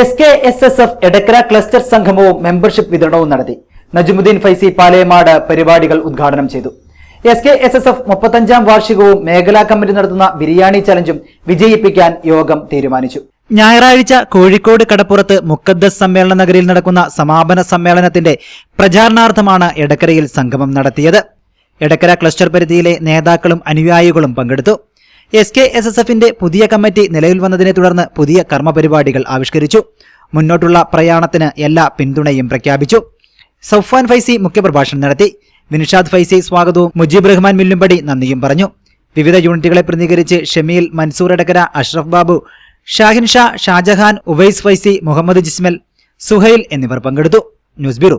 S K S S F Edakkara cluster സംഗമവും membership വിതരണവും നടത്തി. നജുമുദ്ദീൻ ഫൈസി പാലയമാട് പരിപാടികൾ ഉദ്ഘാടനം ചെയ്തു. S K S S F മുപ്പത്തഞ്ചാം വാർഷികവും മേഖലാ കമ്മിറ്റി നടത്തുന്ന ബിരിയാണി ചലഞ്ചും വിജയിപ്പിക്കാൻ യോഗം തീരുമാനിച്ചു. ഞായറാഴ്ച കോഴിക്കോട് കടപ്പുറത്ത് മുക്കദ്ദസ് സമ്മേളന നഗരിയിൽ നടക്കുന്ന സമാപന സമ്മേളനത്തിന്റെ പ്രചാരണാർത്ഥമാണ് എടക്കരയിൽ സംഗമം നടത്തിയത്. എടക്കര ക്ലസ്റ്റർ പരിധിയിലെ നേതാക്കളും അനുയായികളും പങ്കെടുത്തു. എസ് കെ എസ് എസ് എഫിന്റെ പുതിയ കമ്മിറ്റി നിലവിൽ വന്നതിനെ തുടർന്ന് പുതിയ കർമ്മപരിപാടികൾ ആവിഷ്കരിച്ചു. മുന്നോട്ടുള്ള പ്രയാണത്തിന് എല്ലാ പിന്തുണയും പ്രഖ്യാപിച്ചു. സൌഫാൻ ഫൈസി മുഖ്യപ്രഭാഷണം നടത്തി. വിനിഷാദ് ഫൈസി സ്വാഗതവും മുജീബ് റഹ്മാൻ മില്ലുംപടി നന്ദിയും പറഞ്ഞു. വിവിധ യൂണിറ്റുകളെ പ്രതിനിധീകരിച്ച് ഷമീൽ മൻസൂർ എടക്കര അഷ്റഫ് ബാബു ഷാഹിൻ ഷാ ഷാജഹാൻ ഉവൈസ് ഫൈസി മുഹമ്മദ് ജിസ്മൽ സുഹൈൽ എന്നിവർ പങ്കെടുത്തു. News bureau.